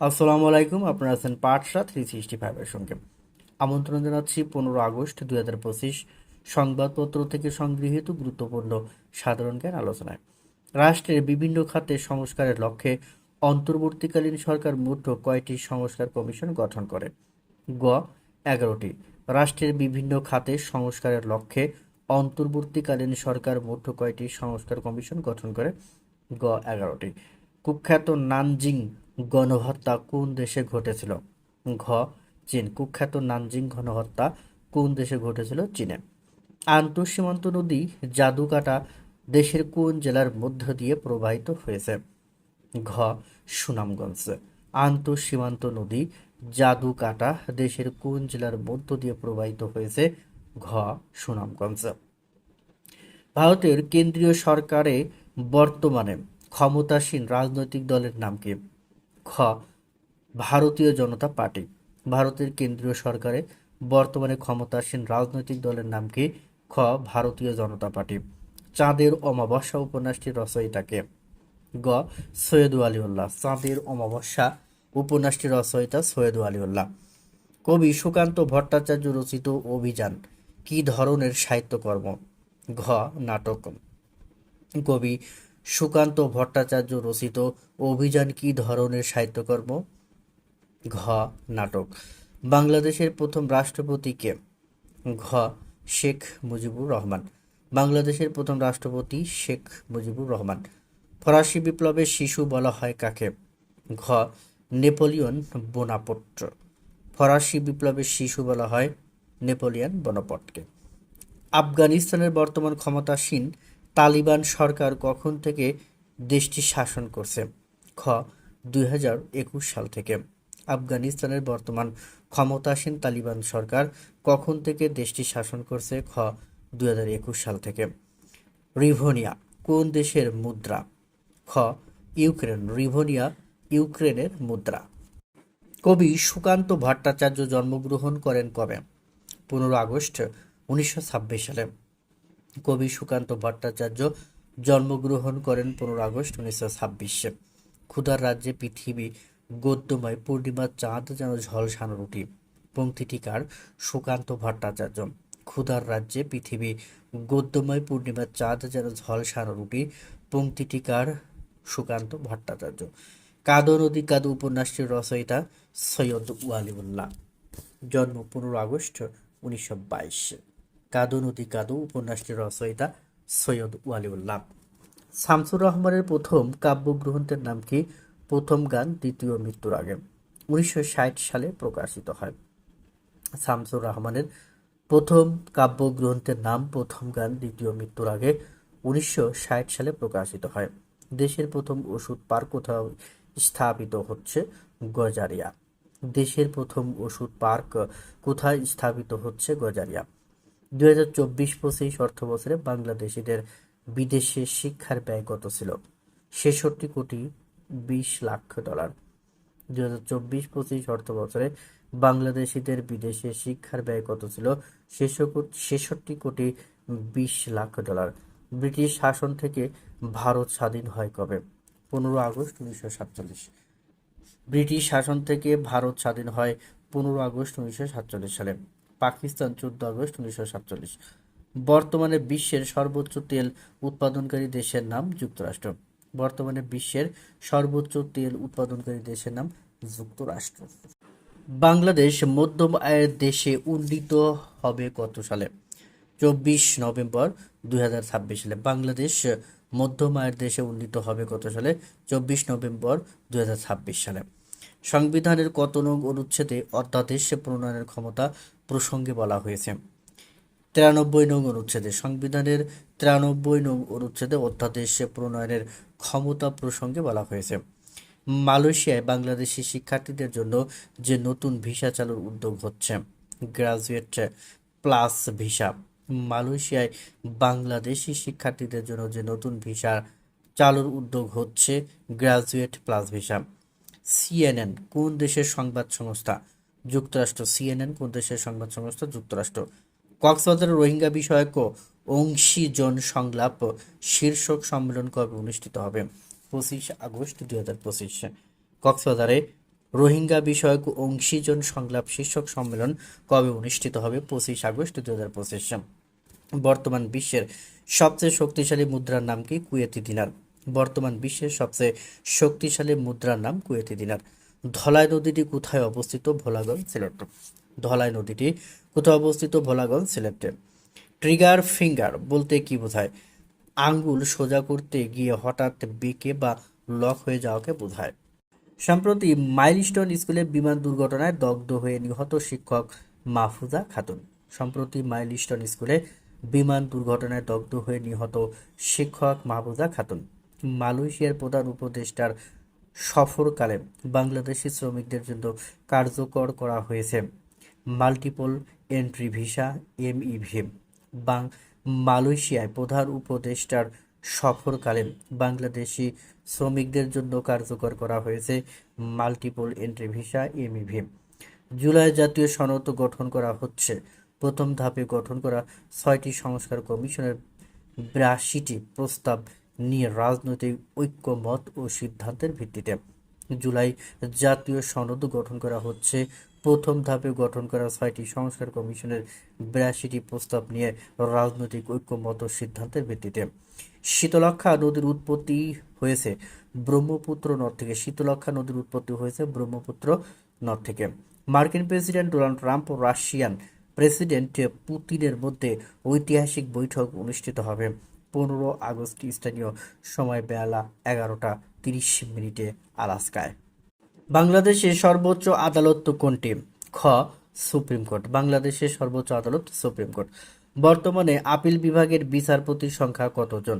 আসসালামু আলাইকুম, আপনারা আছেন পাঠশা থ্রি সিক্সটি ফাইভের সঙ্গে। আমন্ত্রণ জানাচ্ছি পনেরো আগস্ট দুই হাজার পঁচিশ সংবাদপত্র থেকে সংগৃহীত গুরুত্বপূর্ণ সাধারণ জ্ঞান আলোচনায়। রাষ্ট্রের বিভিন্ন খাতে সংস্কারের লক্ষ্যে অন্তর্বর্তীকালীন সরকার মোট কয়টি সংস্কার কমিশন গঠন করে। গ, এগারোটি। রাষ্ট্রের বিভিন্ন খাতে সংস্কারের লক্ষ্যে অন্তর্বর্তীকালীন সরকার মোট কয়টি সংস্কার কমিশন গঠন করে। গ, এগারোটি। কুখ্যাত নানজিং গণহত্যা কোন দেশে ঘটেছিল? ঘ. চীন। কুখ্যাত নানজিং গণহত্যা কোন দেশে ঘটেছিল? চীনে। আন্তঃসীমান্ত নদী জাদুকাটা দেশের কোন জেলার মধ্য দিয়ে প্রবাহিত হয়েছে? ঘ. সুনামগঞ্জ। আন্তঃসীমান্ত নদী জাদুকাটা দেশের কোন জেলার মধ্য দিয়ে প্রবাহিত হয়েছে? ঘ. সুনামগঞ্জ। ভারতের কেন্দ্রীয় সরকারে বর্তমানে ক্ষমতাসীন রাজনৈতিক দলের নাম কি? খ, ভারতীয় জনতা পার্টি। ভারতের কেন্দ্রীয় সরকারে বর্তমানে ক্ষমতাসীন রাজনৈতিক দলের নাম কি? খ, ভারতীয় জনতা পার্টি। চাঁদের অমাবস্যা উপন্যাসটির রচয়িতাকে। গ, সৈয়দু আলিউল্লাহ। চাঁদের অমাবস্যা উপন্যাসটির রচয়িতা সৈয়দু আলিউল্লাহ। কবি সুকান্ত ভট্টাচার্য রচিত অভিযান, কি ধরনের সাহিত্যকর্ম? ঘ, নাটক। কবি সুকান্ত ভট্টাচার্য রচিত অভিযান কি ধরনের সাহিত্যকর্ম? ঘ. নাটক। বাংলাদেশের প্রথম রাষ্ট্রপতি কে? ঘ. শেখ মুজিবুর রহমান। বাংলাদেশের প্রথম রাষ্ট্রপতি শেখ মুজিবুর রহমান। ফরাসি বিপ্লবের শিশু বলা হয় কাকে? ঘ. নেপোলিয়ন বোনাপট ফরাসি বিপ্লবের শিশু বলা হয় নেপোলিয়ন বোনাপটকে আফগানিস্তানের বর্তমান ক্ষমতাসীন তালিবান সরকার কখন থেকে দেশটি শাসন করছে? খ, দুই হাজার একুশ সাল থেকে। আফগানিস্তানের বর্তমান ক্ষমতাসীন তালিবান সরকার কখন থেকে দেশটি শাসন করছে? খ, দুই হাজার একুশ সাল থেকে। রিভোনিয়া, কোন দেশের মুদ্রা? খ, ইউক্রেন, রিভোনিয়া, ইউক্রেনের মুদ্রা। কবি সুকান্ত ভট্টাচার্য জন্মগ্রহণ করেন কবে? পনেরো আগস্ট, উনিশশো ছাব্বিশ সালে। কবি সুকান্ত ভট্টাচার্য জন্মগ্রহণ করেন পনেরো আগস্ট উনিশশো ছাব্বিশে। ক্ষুধার রাজ্যে পৃথিবী গদ্যময়, পূর্ণিমার চাঁদ যেন ঝলসানো রুটি। পঙ্ক্তিটিকার সুকান্ত ভট্টাচার্য, ক্ষুধার রাজ্যে পৃথিবী গদ্যময়, পূর্ণিমার চাঁদ যেন ঝলসানো রুটি। পঙ্ক্তিটিকার সুকান্ত ভট্টাচার্য কাদো নদী কাদো উপন্যাসটির রচয়িতা সৈয়দ ওয়ালিউল্লাহ, জন্ম পনেরো আগস্ট উনিশশো বাইশ। কাদো নদী কাদো উপন্যাসটির রচয়িতা সৈয়দ ওয়ালিউল্লাহ। শামসুর রহমানের প্রথম কাব্যগ্রন্থের নাম কি? প্রথম গান, দ্বিতীয় মৃত্যুর আগে। উনিশশো ষাট সালে প্রকাশিত হয়। শামসুর রহমানের প্রথম কাব্যগ্রন্থের নাম, প্রথম গান, দ্বিতীয় মৃত্যুর আগে উনিশশো ষাট সালে প্রকাশিত হয়। দেশের প্রথম ওষুধ পার্ক কোথাও স্থাপিত হচ্ছে গজারিয়া। দেশের প্রথম ওষুধ পার্ক কোথায় স্থাপিত হচ্ছে গজারিয়া? দুই হাজার চব্বিশ পঁচিশ অর্থ বছরে বাংলাদেশিদের বিদেশে শিক্ষার ব্যয় কত ছিল? ছেষট্টি কোটি বিশ লাখ ডলার। দুই হাজার চব্বিশ পঁচিশ অর্থ বছরে বাংলাদেশিদের বিদেশে শিক্ষার ব্যয় কত ছিল? ছেষট্টি কোটি বিশ লাখ ডলার। ব্রিটিশ শাসন থেকে ভারত স্বাধীন হয় কবে? পনেরো আগস্ট উনিশশো সাতচল্লিশ। ব্রিটিশ শাসন থেকে ভারত স্বাধীন হয় পনেরো আগস্ট উনিশশো সাতচল্লিশ সালে। পাকিস্তান চোদ্দ আগস্ট উনিশশো সাতচল্লিশ। বর্তমানে বিশ্বের সর্বোচ্চ তেল উৎপাদনকারী দেশের নাম যুক্তরাষ্ট্র। বর্তমানে বিশ্বের সর্বোচ্চ তেল উৎপাদনকারী দেশের নাম যুক্তরাষ্ট্র। বাংলাদেশ মধ্যম আয়ের দেশে উন্নীত হবে কত সালে? চব্বিশ নভেম্বর দুই হাজার ছাব্বিশ সালে বাংলাদেশ মধ্যম আয়ের দেশে উন্নীত হবে কত সালে? চব্বিশ নভেম্বর দুই হাজার ছাব্বিশ সালে। সংবিধানের কত নং অনুচ্ছেদে অধ্যাদেশ প্রণয়নের ক্ষমতা প্রসঙ্গে বলা হয়েছে। তিরানব্বই নং অনুচ্ছেদে সংবিধানের তিরানব্বই নং অনুচ্ছেদে অধ্যাদেশ প্রণয়নের ক্ষমতা প্রসঙ্গে বলা হয়েছে। মালয়েশিয়ায় বাংলাদেশি শিক্ষার্থীদের জন্য যে নতুন ভিসা চালুর উদ্যোগ হচ্ছে, গ্রাজুয়েট প্লাস ভিসা। মালয়েশিয়ায় বাংলাদেশি শিক্ষার্থীদের জন্য যে নতুন ভিসা চালুর উদ্যোগ হচ্ছে গ্রাজুয়েট প্লাস ভিসা। সিএনএন, কোন দেশের সংবাদ সংস্থা? যুক্তরাষ্ট্র সিএনএন কোন দেশের সংবাদ সংস্থা? যুক্তরাষ্ট্র। কক্সবাজারের রোহিঙ্গা বিষয়ক অংশীজন সংলাপ শীর্ষক সম্মেলন কবে অনুষ্ঠিত হবে? পঁচিশ আগস্ট দুই হাজার পঁচিশ। কক্সবাজারে রোহিঙ্গা বিষয়ক অংশীজন সংলাপ শীর্ষক সম্মেলন কবে অনুষ্ঠিত হবে? পঁচিশ আগস্ট দু হাজার পঁচিশ। বর্তমান বিশ্বের সবচেয়ে শক্তিশালী মুদ্রার নাম কি? Kuwaiti dinar. বর্তমান বিশ্বের সবচেয়ে শক্তিশালী মুদ্রার নাম কুয়েতি দিনার। ধলাই নদীটি কোথায় অবস্থিত? ভোলাগঞ্জ সিলেট। ধলাই নদীটি কোথায় অবস্থিত? ভোলাগঞ্জ সিলেটে। ট্রিগার ফিঙ্গার বলতে কি বোঝায়? আঙ্গুল সোজা করতে গিয়ে হঠাৎ বেঁকে বা লক হয়ে যাওয়াকে বোঝায়। সম্প্রতি মাইলস্টোন স্কুলে বিমান দুর্ঘটনায় দগ্ধ হয়ে নিহত শিক্ষক মাহফুজা খাতুন। সম্প্রতি মাইলস্টোন স্কুলে বিমান দুর্ঘটনায় দগ্ধ হয়ে নিহত শিক্ষক মাহফুজা খাতুন। মালয়েশিয়ার প্রধান উপদেষ্টার সফরকালে বাংলাদেশি শ্রমিকদের জন্য কার্যকর করা হয়েছে। মাল্টিপল এন্ট্রি ভিসা, এমইভি, বাং মালয়েশিয়ায় প্রধান উপদেষ্টার সফরকালে বাংলাদেশি শ্রমিকদের জন্য কার্যকর করা হয়েছে multiple entry visa, MEV. July জাতীয় সনদ গঠন করা হচ্ছে। প্রথম ধাপে গঠন করা ছয়টি সংস্কার কমিশনের বিরাশিটি প্রস্তাব নিয়ে রাজনৈতিক ঐক্যমত ও সিদ্ধান্তের ভিত্তিতে জুলাই জাতীয় সনদ গঠন করা হচ্ছে। প্রথম ধাপে গঠন করা ছয়টি সংস্কার কমিশনের বিরাশিটি প্রস্তাব নিয়ে রাজনৈতিক ঐক্যমত সিদ্ধান্তের ভিত্তিতে শীতলক্ষা নদীর উৎপত্তি হয়েছে। ব্রহ্মপুত্র নদ থেকে শীতলক্ষা নদীর উৎপত্তি হয়েছে ব্রহ্মপুত্র নদ থেকে। মার্কিন প্রেসিডেন্ট ডোনাল্ড ট্রাম্প ও রাশিয়ান প্রেসিডেন্ট পুতিনের মধ্যে ঐতিহাসিক বৈঠক অনুষ্ঠিত হবে। পনেরো আগস্ট স্থানীয় সময় বেলা এগারোটা তিরিশ মিনিটে আলাস্কায়। বাংলাদেশের সর্বোচ্চ আদালত তো কোনটি? খ, সুপ্রিম কোর্ট। বাংলাদেশের সর্বোচ্চ আদালত, সুপ্রিম কোর্ট। বর্তমানে আপিল বিভাগের বিচারপতির সংখ্যা কতজন?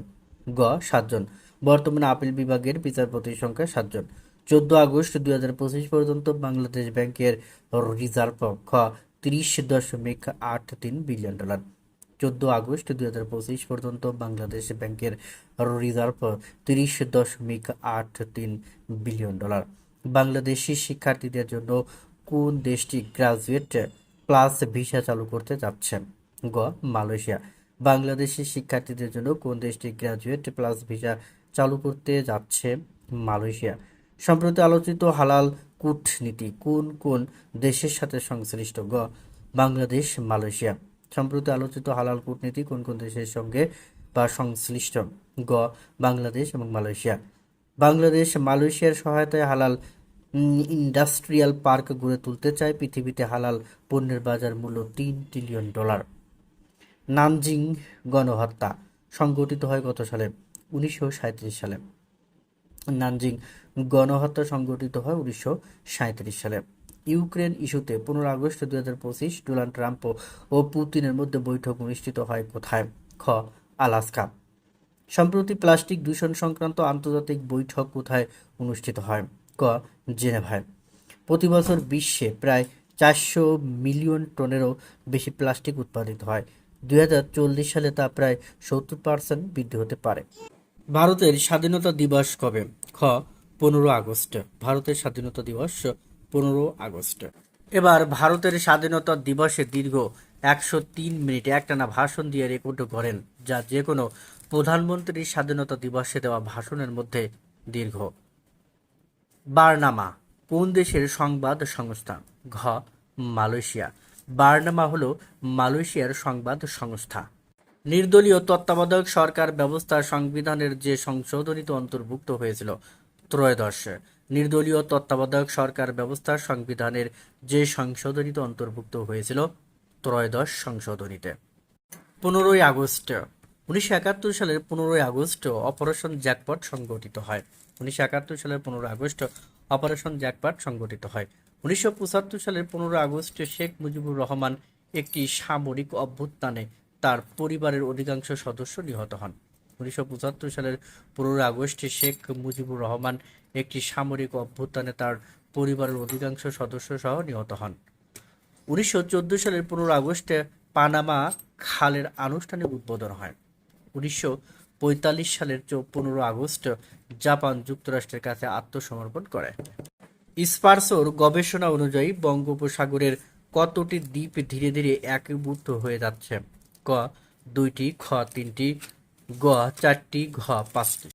গ, সাতজন। বর্তমানে আপিল বিভাগের বিচারপতির সংখ্যা সাতজন। চোদ্দ আগস্ট দুই হাজার পঁচিশ পর্যন্ত বাংলাদেশ ব্যাংকের রিজার্ভ খ তিরিশ দশমিক আট তিন বিলিয়ন ডলার। চোদ্দ আগস্ট দুই হাজার পঁচিশ পর্যন্ত বাংলাদেশ ব্যাংকের রিজার্ভ তিরিশ দশমিক আট তিন বিলিয়ন ডলার। বাংলাদেশি শিক্ষার্থীদের জন্য কোন দেশটি গ্রাজুয়েট প্লাস ভিসা চালু করতে যাচ্ছে? গ. মালয়েশিয়া। বাংলাদেশি শিক্ষার্থীদের জন্য কোন দেশটি গ্রাজুয়েট প্লাস ভিসা চালু করতে যাচ্ছে? মালয়েশিয়া। সম্প্রতি আলোচিত হালাল কূটনীতি কোন কোন দেশের সাথে সংশ্লিষ্ট? গ. বাংলাদেশ মালয়েশিয়া সম্প্রতি আলোচিত হালাল কূটনীতি কোন কোন দেশের সঙ্গে বা সংশ্লিষ্ট? গ, বাংলাদেশ এবং মালয়েশিয়া। বাংলাদেশ, মালয়েশিয়ার সহায়তায় হালাল ইন্ডাস্ট্রিয়াল পার্ক গড়ে তুলতে চায় পৃথিবীতে হালাল পণ্যের বাজার মূল্য তিন ট্রিলিয়ন ডলার। নামজিং গণহত্যা সংগঠিত হয় গত সালে, উনিশশো সালে। নানজিং গণহত্যা সংগঠিত হয় উনিশশো সালে। ইউক্রেন ইস্যুতে পনেরো আগস্ট দুই হাজার পঁচিশ ডোনাল্ড ট্রাম্প ও পুতিনের মধ্যে বৈঠক অনুষ্ঠিত হয় কোথায়? খ, আলাস্কা। সম্প্রতি প্লাস্টিক দূষণ সংক্রান্ত আন্তর্জাতিক বৈঠক কোথায় অনুষ্ঠিত হয়? ক, জেনেভায়। প্রতি বছর বিশ্বে প্রায় চারশো মিলিয়ন টনেরও বেশি প্লাস্টিক উৎপাদিত হয়। দুই হাজার চল্লিশ সালে তা প্রায় সত্তর পার্সেন্ট বৃদ্ধি হতে পারে। ভারতের স্বাধীনতা দিবস কবে? খ, পনেরো আগস্ট। ভারতের স্বাধীনতা দিবস পনেরো আগস্ট। এবার ভারতের স্বাধীনতা দিবসে দীর্ঘ একশো তিন মিনিটে একটানা ভাষণ দিয়ে রেকর্ড করেন যা যে কোনো প্রধানমন্ত্রীর স্বাধীনতা দিবসে দেওয়া ভাষণের মধ্যে দীর্ঘ। বার্নামা, কোন দেশের সংবাদ সংস্থা? ঘ, মালয়েশিয়া। বার্নামা হল মালয়েশিয়ার সংবাদ সংস্থা। নির্দলীয় তত্ত্বাবধায়ক সরকার ব্যবস্থা সংবিধানের যে সংশোধনীতে অন্তর্ভুক্ত হয়েছিল ত্রয়োদশ। নির্দলীয় তত্ত্বাবধায়ক সরকার ব্যবস্থা সংবিধানের যে সংশোধনীতে অন্তর্ভুক্ত হয়েছিল, ত্রয়োদশ সংশোধনীতে। পনেরোই আগস্ট, উনিশশো একাত্তর সালের পনেরোই আগস্ট অপারেশন জ্যাকপট সংগঠিত হয়। উনিশশো একাত্তর সালের পনেরো আগস্ট অপারেশন জ্যাকপট সংগঠিত হয়। উনিশশো পঁচাত্তর সালের পনেরো আগস্ট শেখ মুজিবুর রহমান একটি সামরিক অভ্যুত্থানে তার পরিবারের অধিকাংশ সদস্য নিহত হন। উনিশশো পঁচাত্তর সালের পনেরো আগস্টে শেখ মুজিবুর রহমান একটি সামরিক অভ্যুত্থানে তার পরিবারের অধিকাংশ সদস্য সহ নিহত হন। উনিশশো চোদ্দ সালের পনেরো আগস্টে পানামা খালের আনুষ্ঠানিক উদ্বোধন হয়। উনিশশো পঁয়তাল্লিশ সালের পনেরো আগস্ট জাপান যুক্তরাষ্ট্রের কাছে আত্মসমর্পণ করে। স্পার্সোর গবেষণা অনুযায়ী বঙ্গোপসাগরের কতটি দ্বীপ ধীরে ধীরে একীভূত হয়ে যাচ্ছে? ক, দুইটি, খ, তিনটি গ চারটি ঘ পাঁচটি।